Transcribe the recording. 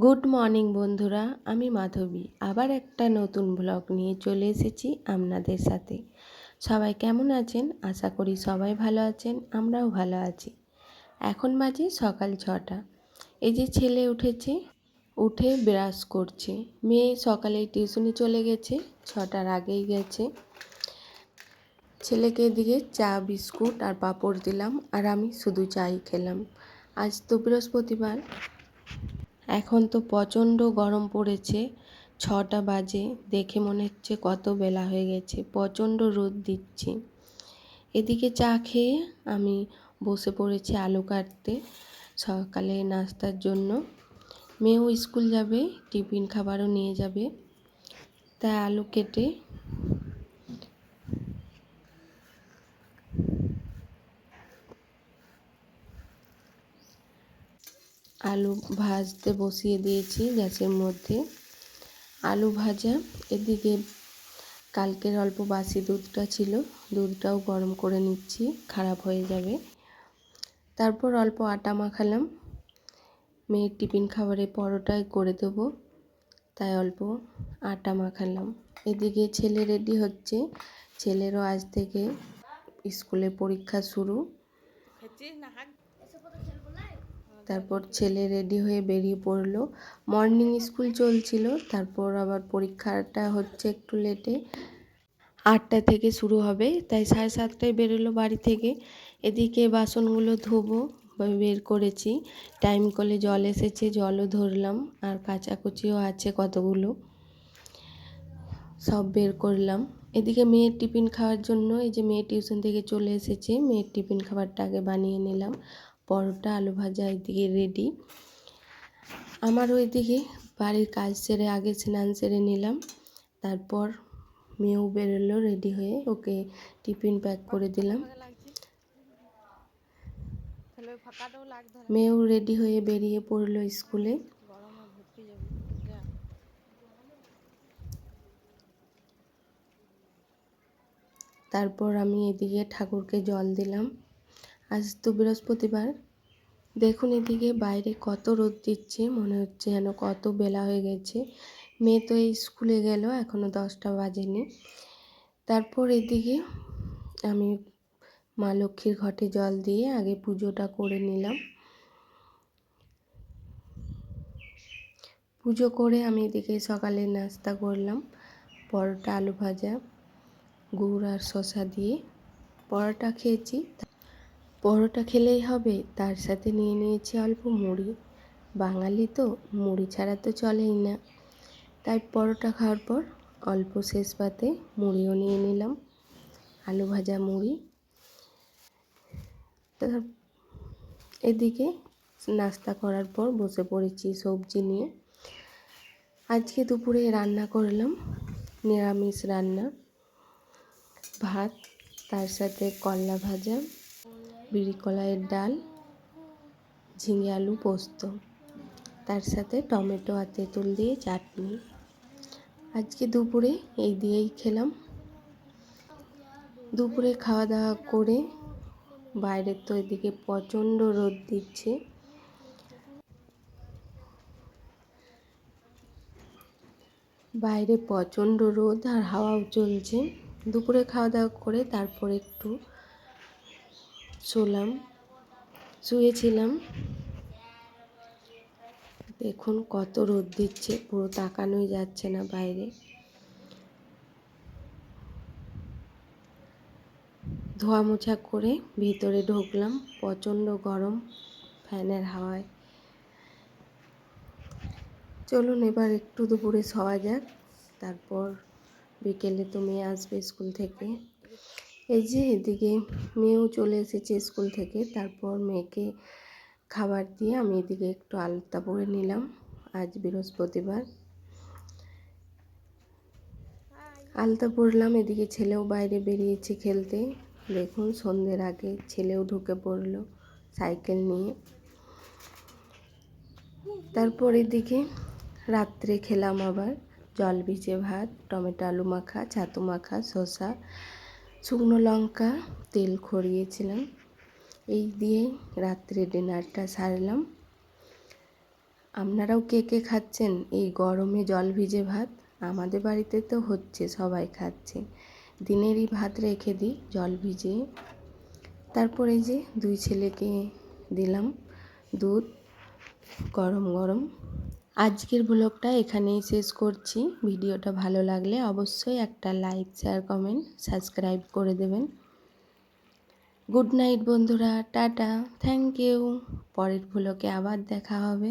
Good morning বন্ধুরা, আমি মাধবী। আবার একটা নতুন ব্লগ নিয়ে চলে এসেছি আপনাদের সাথে। সবাই কেমন আছেন? আশা করি সবাই ভালো আছেন, আমরাও ভালো আছি। এখন বাজে সকাল ছটা। এই যে ছেলে উঠেছে, উঠে ব্রাশ করছে। মেয়ে সকালে টিউশনি চলে গেছে, ছটার আগেই গেছে। ছেলেকে এদিকে চা, বিস্কুট আর পাঁপড় দিলাম আর আমি শুধু চাই খেলাম। আজ তো বৃহস্পতিবার। এখন তো প্রচণ্ড গরম পড়েছে, ছটা বাজে, দেখে মনে হচ্ছে কত বেলা হয়ে গেছে, প্রচণ্ড রোদ দিচ্ছে। এদিকে চা খেয়ে আমি বসে পড়েছি আলু কাটতে সকালে নাস্তার জন্য। মেয়েও স্কুল যাবে, টিফিন খাবারও নিয়ে যাবে। তাই আলু কেটে আলু ভাজতে বসিয়ে দিয়েছি গ্যাসের মধ্যে। আলু ভাজা, এদিকে কালকের অল্প বাসি দুধটা ছিল, দুধটাও গরম করে নিচ্ছি, খারাপ হয়ে যাবে। তারপর অল্প আটা মাখালাম। মেয়ের টিফিন খাবারে পরোটাই করে দেবো, তাই অল্প আটা মাখালাম। এদিকে ছেলে রেডি হচ্ছে, ছেলেরও আজ থেকে স্কুলে পরীক্ষা শুরু। তারপর ছেলে রেডি হয়ে বেরিয়ে পড়ল। মর্নিং স্কুল চলছিল, তারপর আবার পরীক্ষাটা হচ্ছে একটু লেটে আটটা থেকে শুরু হবে, তাই সাড়ে সাতটায় বেরোলো বাড়ি থেকে। এদিকে বাসনগুলো ধোবো বের করেছি। টাইম কলে জল এসেছে, জলও ধরলাম, আর কাচাকুচিও আছে কতগুলো। সব বের করলাম। এদিকে মেয়ের টিফিন খাওয়ার জন্য, এই যে মেয়ে টিউশন থেকে চলে এসেছে, মেয়ের টিফিন খাবারটা আগে বানিয়ে নিলাম। পরোটা আলু ভাজা এদিকে রেডি আমার ওইদিকে বাড়ির কাজ সেরে আগে স্নান সেরে নিলাম। তারপর মেয়েও বেরোলো রেডি হয়ে। ওকে টিফিন প্যাক করে দিলাম। মেয়েও রেডি হয়ে বেরিয়ে পড়ল স্কুলে তারপর আমি এদিকে ঠাকুরকে জল দিলাম। আজ তো বৃহস্পতিবার। দেখুন এদিকে বাইরে কত রোদ দিচ্ছে, মনে হচ্ছে যেন কত বেলা হয়ে গেছে। মেয়ে তো এই স্কুলে গেল এখনও দশটা বাজেনি। তারপর এদিকে আমি মা লক্ষ্মীর ঘটে জল দিয়ে আগে পুজোটা করে নিলাম। পুজো করে আমি এদিকে সকালে নাস্তা করলাম, পরোটা, আলু ভাজা, গুড় আর শশা দিয়ে। পরোটা খেয়েছি। পরোটা খেলেই হবে, তার সাথে নিয়ে নিয়েছি অল্প মুড়ি। বাঙালি তো, মুড়ি ছাড়া তো চলেই না। তাই পরোটা খাওয়ার পর অল্প শেষ পাতে মুড়িও নিয়ে নিলাম, আলু ভাজা মুড়ি। এদিকে নাস্তা করার পর বসে পড়েছি সবজি নিয়ে। আজকে দুপুরে রান্না করলাম নিরামিষ রান্না। ভাত, তার সাথে করলা ভাজা বিড়ি কলাইয়ের ডাল, ঝিঙে আলু পোস্ত, তার সাথে টমেটো আর তেঁতুল দিয়ে চাটনি। আজকে দুপুরে এই দিয়েই খেলাম। দুপুরে খাওয়া দাওয়া করে বাইরের তো এদিকে প্রচণ্ড রোদ দিচ্ছে। বাইরে প্রচণ্ড রোদ আর হাওয়াও চলছে। দুপুরে খাওয়া দাওয়া করে তারপর একটু শুলাম, শুয়েছিলাম। দেখুন কত রোদ দিচ্ছে, পুরো তাকানোই যাচ্ছে না বাইরে। ধোয়া মোছা করে ভিতরে ঢুকলাম, প্রচণ্ড গরম ফ্যানের হাওয়ায়। চলুন এবার একটু দুপুরে শোয়া যাক, তারপর বিকেলে তুমি আসবে স্কুল থেকে। এই যে এদিকে মেয়েও চলে এসেছে স্কুল থেকে, তারপর মেয়েকে খাবার দিয়ে আমি এদিকে একটু আলতা পরে নিলাম আজ বৃহস্পতিবার। আলতা পরলাম, এদিকে ছেলেও বাইরে বেরিয়েছে খেলতে। দেখুন সন্ধ্যের আগে ছেলেও ঢুকে পড়ল সাইকেল নিয়ে। তারপর এদিকে রাত্রে খেলাম আবার, জল ভিজে ভাত, টমেটো আলু মাখা, ছাতু মাখা, শসা শুকনো লঙ্কা, তেল খড়িয়েছিলাম। এই দিয়ে রাত্রে ডিনারটা সারলাম। আপনারাও কে কে খাচ্ছেন? এই গরমে জল ভিজে ভাত? আমাদের বাড়িতে তো হচ্ছে, সবাই খাচ্ছে। দিনেরই ভাত রেখে দিই, জল ভিজিয়ে তারপরে যে দুই ছেলেকে দিলাম দুধ, গরম গরম। আজকের ব্লগটা এখানেই শেষ করছি। ভিডিওটা ভালো লাগলে অবশ্যই একটা লাইক শেয়ার কমেন্ট সাবস্ক্রাইব করে দেবেন। গুড নাইট বন্ধুরা, টাটা থ্যাংক ইউ পরের ব্লগে আবার দেখা হবে।